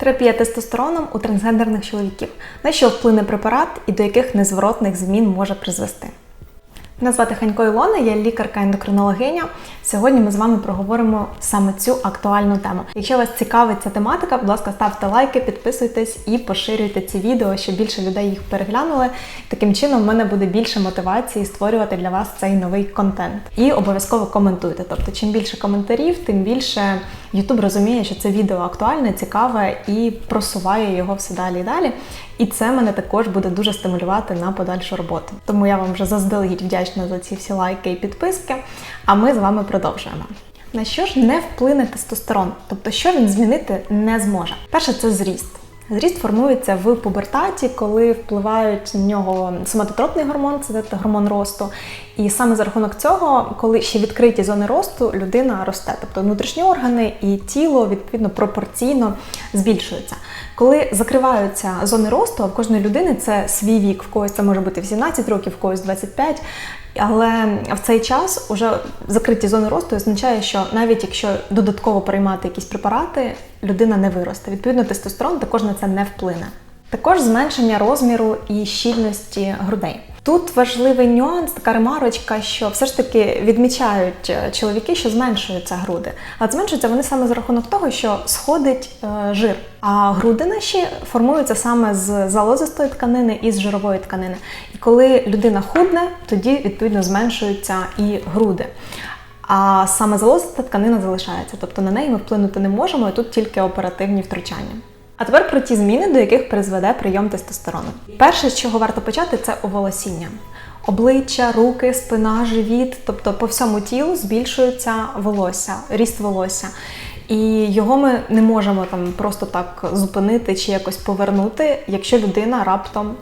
Терапія тестостероном у трансгендерних чоловіків. На що вплине препарат і до яких незворотних змін може призвести? Мене звати Ханько Ілона, я лікарка-ендокринологиня. Сьогодні ми з вами проговоримо саме цю актуальну тему. Якщо вас цікавить ця тематика, будь ласка, ставте лайки, підписуйтесь і поширюйте ці відео, щоб більше людей їх переглянули. Таким чином, в мене буде більше мотивації створювати для вас цей новий контент. І обов'язково коментуйте. Тобто, чим більше коментарів, тим більше YouTube розуміє, що це відео актуальне, цікаве і просуває його все далі і далі. І це мене також буде дуже стимулювати на подальшу роботу. Тому я вам вже заздалегідь вдячна за ці всі лайки і підписки. А ми з вами продовжуємо. На що ж не вплине тестостерон? Тобто, що він змінити не зможе? Перше, це зріст. Зріст формується в пубертаті, коли впливають на нього соматотропний гормон, це гормон росту. І саме за рахунок цього, коли ще відкриті зони росту, людина росте. Тобто внутрішні органи і тіло відповідно пропорційно збільшуються. Коли закриваються зони росту, а в кожної людини це свій вік, в когось це може бути в 17 років, в когось 25. Але в цей час уже закриті зони росту означає, що навіть якщо додатково приймати якісь препарати, людина не виросте. Відповідно, тестостерон також на це не вплине. Також зменшення розміру і щільності грудей. Тут важливий нюанс, така ремарочка, що все ж таки відмічають чоловіки, що зменшуються груди. А зменшуються вони саме за рахунок того, що сходить е, жир. А груди наші формуються саме з залозистої тканини і з жирової тканини. І коли людина худне, тоді відповідно зменшуються і груди. А саме залозиста тканина залишається, тобто на неї ми вплинути не можемо, і тут тільки оперативні втручання. А тепер про ті зміни, до яких призведе прийом тестостерону. Перше, з чого варто почати, це оволосіння. Обличчя, руки, спина, живіт, тобто по всьому тілу збільшується волосся, ріст волосся. І його ми не можемо там просто так зупинити чи якось повернути, якщо людина раптом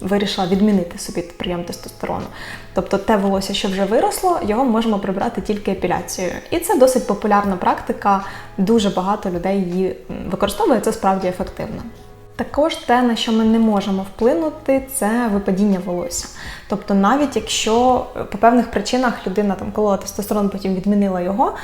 вирішила відмінити собі прийом тестостерону. Тобто те волосся, що вже виросло, його можемо прибрати тільки епіляцією. І це досить популярна практика, дуже багато людей її використовує, це справді ефективно. Також те, на що ми не можемо вплинути, це випадіння волосся. Тобто, навіть якщо по певних причинах людина там колола тестостерон, потім відмінила його,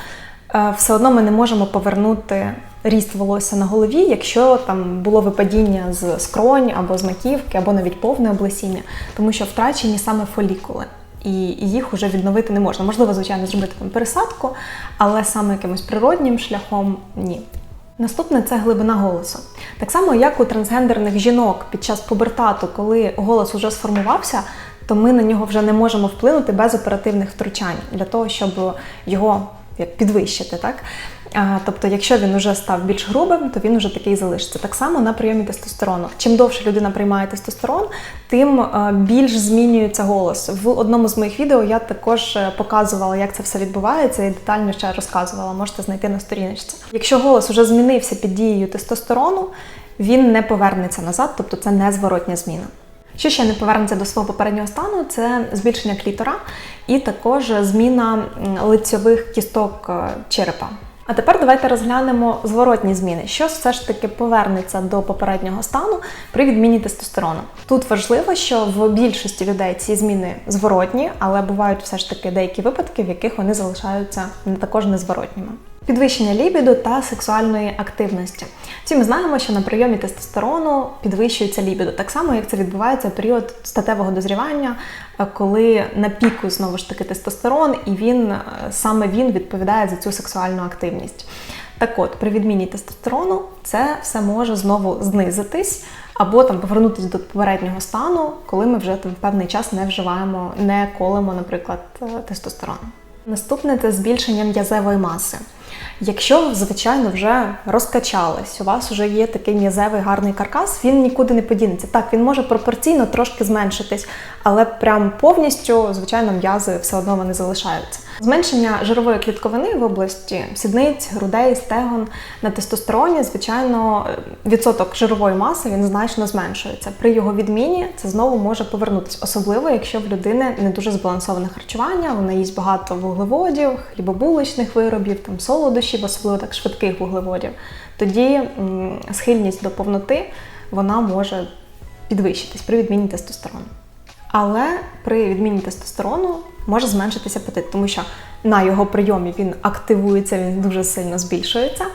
все одно ми не можемо повернути ріст волосся на голові, якщо там було випадіння з скронь або з маківки, або навіть повне облесіння, тому що втрачені саме фолікули. І їх вже відновити не можна. Можливо, звичайно, зробити там пересадку, але саме якимось природнім шляхом ні. Наступне це глибина голосу. Так само, як у трансгендерних жінок під час пубертату, коли голос вже сформувався, то ми на нього вже не можемо вплинути без оперативних втручань для того, щоб його як підвищити. так? Тобто, якщо він вже став більш грубим, то він вже такий залишиться. Так само на прийомі тестостерону. Чим довше людина приймає тестостерон, тим більш змінюється голос. В одному з моїх відео я також е, показувала, як це все відбувається, і детально ще розказувала. Можете знайти на сторіночці. Якщо голос вже змінився під дією тестостерону, він не повернеться назад, тобто це не зворотня зміна. Що ще не повернеться до свого попереднього стану, це збільшення клітора і також зміна лицьових кісток е, черепа. А тепер давайте розглянемо зворотні зміни, що все ж таки повернеться до попереднього стану при відміні тестостерону. Тут важливо, що в більшості людей ці зміни зворотні, але бувають все ж таки деякі випадки, в яких вони залишаються також незворотніми. Підвищення лібіду та сексуальної активності. Всі ми знаємо, що на прийомі тестостерону підвищується лібіду, так само як це відбувається в період статевого дозрівання, е, коли на піку знову ж таки тестостерон, і він е, саме він відповідає за цю сексуальну активність. Так от, при відміні тестостерону це все може знову знизитись або там повернутися до попереднього стану, коли ми вже там певний час не вживаємо, не колемо, наприклад, е, тестостерон. Наступне це збільшення м'язевої маси. Якщо, звичайно, вже розкачались, у вас вже є такий м'язевий гарний каркас, він нікуди не подінеться. Так, він може пропорційно трошки зменшитись, але прям повністю, звичайно, м'язи все одно вони залишаються. Зменшення жирової клітковини в області сідниць, грудей, стегон на тестостероні, звичайно, відсоток жирової маси він значно зменшується. При його відміні це знову може повернутися, особливо якщо в людини не дуже збалансоване харчування, вона їсть багато вуглеводів, хлібобулочних виробів, там солодощів, особливо так швидких вуглеводів. Тоді схильність до повноти вона може підвищитись при відміні тестостерону. Але при відміні тестостерону може зменшитися апетит, тому що на його прийомі він активується, він дуже сильно збільшується.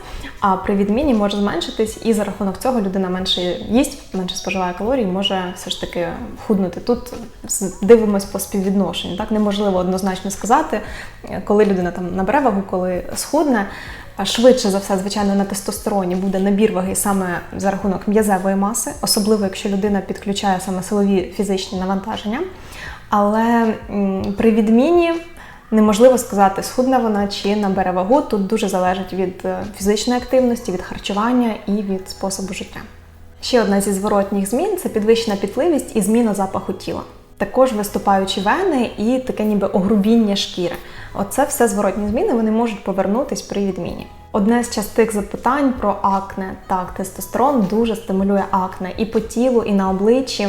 А при відміні може зменшитись, і за рахунок цього людина менше їсть, менше споживає калорій, може все ж таки худнути. Тут дивимось по співвідношенню. Так неможливо однозначно сказати, коли людина там набере вагу, коли схудне. Швидше за все, звичайно, на тестостероні буде набір ваги саме за рахунок м'язевої маси, особливо якщо людина підключає саме силові фізичні навантаження. Але при відміні неможливо сказати, схудне вона чи набере вагу. Тут дуже залежить від е, фізичної активності, від харчування і від способу життя. Ще одна зі зворотніх змін це підвищена пітливість і зміна запаху тіла. Також виступаючі вени і таке ніби огрубіння шкіри. Оце все зворотні зміни, вони можуть повернутись при відміні. Одне з частих запитань про акне. Так, тестостерон дуже стимулює акне і по тілу, і на обличчі.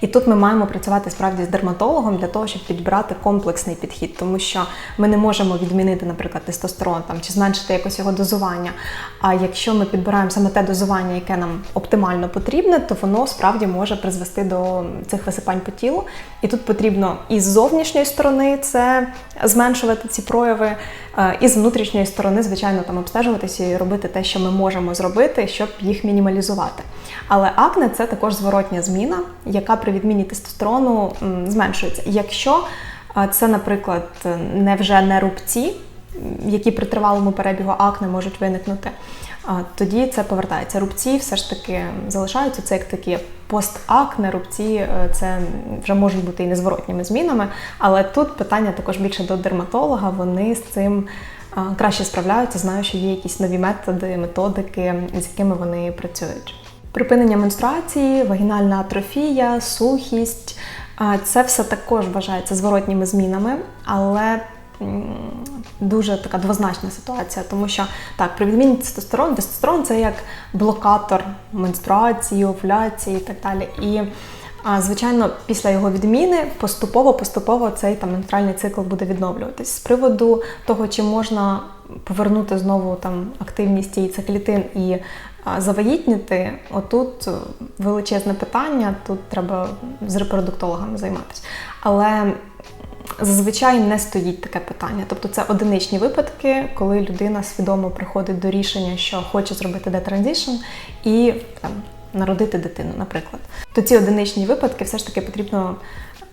І тут ми маємо працювати справді з дерматологом для того, щоб підбирати комплексний підхід, тому що ми не можемо відмінити, наприклад, тестостерон там чи зменшити якось його дозування. А якщо ми підбираємо саме те дозування, яке нам оптимально потрібне, то воно справді може призвести до цих висипань по тілу. І тут потрібно і з зовнішньої сторони це зменшувати ці прояви, і з внутрішньої сторони, звичайно, там обстежуватися і робити те, що ми можемо зробити, щоб їх мінімалізувати. Але акне це також зворотня зміна, яка при відміні тестостерону зменшується. Якщо е, це, наприклад, не вже не рубці, які при тривалому перебігу акне можуть виникнути, тоді це повертається. Рубці все ж таки залишаються. Це як такі постакне, рубці е, це вже можуть бути і незворотніми змінами. Але тут питання також більше до дерматолога. Вони з цим краще справляються, знаю, що є якісь нові методи, методики, з якими вони працюють. Припинення менструації, вагінальна атрофія, сухість це все також вважається зворотніми змінами, але дуже така двозначна ситуація, тому що так, при відміні тестостерону, тестостерон це як блокатор менструації, овуляції і так далі. І а, звичайно, після його відміни поступово-поступово цей там менструальний цикл буде відновлюватись. З приводу того, чи можна повернути знову там активність і циклітин і а, завагітніти, отут величезне питання, тут треба з репродуктологами займатися. Але зазвичай не стоїть таке питання. Тобто це одиничні випадки, коли людина свідомо приходить до рішення, що хоче зробити детранзішн і там, народити дитину, наприклад. То ці одиничні випадки все ж таки потрібно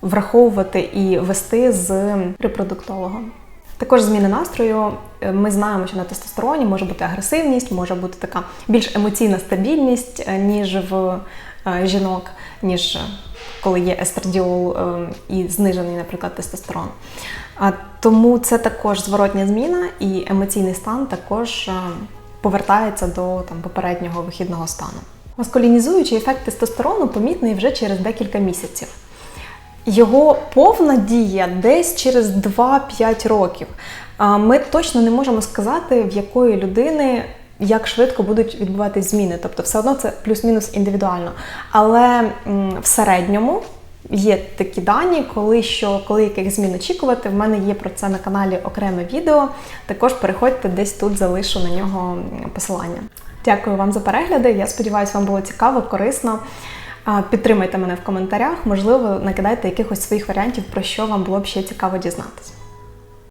враховувати і вести з репродуктологом. Також зміни настрою. Ми знаємо, що на тестостероні може бути агресивність, може бути така більш емоційна стабільність, е, ніж в е, жінок, ніж коли є естрадіол е, і знижений, наприклад, тестостерон. Тому це також зворотня зміна, і емоційний стан також повертається до там попереднього вихідного стану. Маскулінізуючий ефект тестостерону помітний вже через декілька місяців. Його повна дія десь через 2-5 років. Ми точно не можемо сказати, в якої людини як швидко будуть відбуватись зміни. Тобто, все одно це плюс-мінус індивідуально. Але в середньому є такі дані, коли що, коли яких змін очікувати. В мене є про це на каналі окреме відео. Також переходьте десь тут, залишу на нього посилання. Дякую вам за перегляди. Я сподіваюся, вам було цікаво, корисно. Підтримайте мене в коментарях, можливо, накидайте якихось своїх варіантів, про що вам було б ще цікаво дізнатися.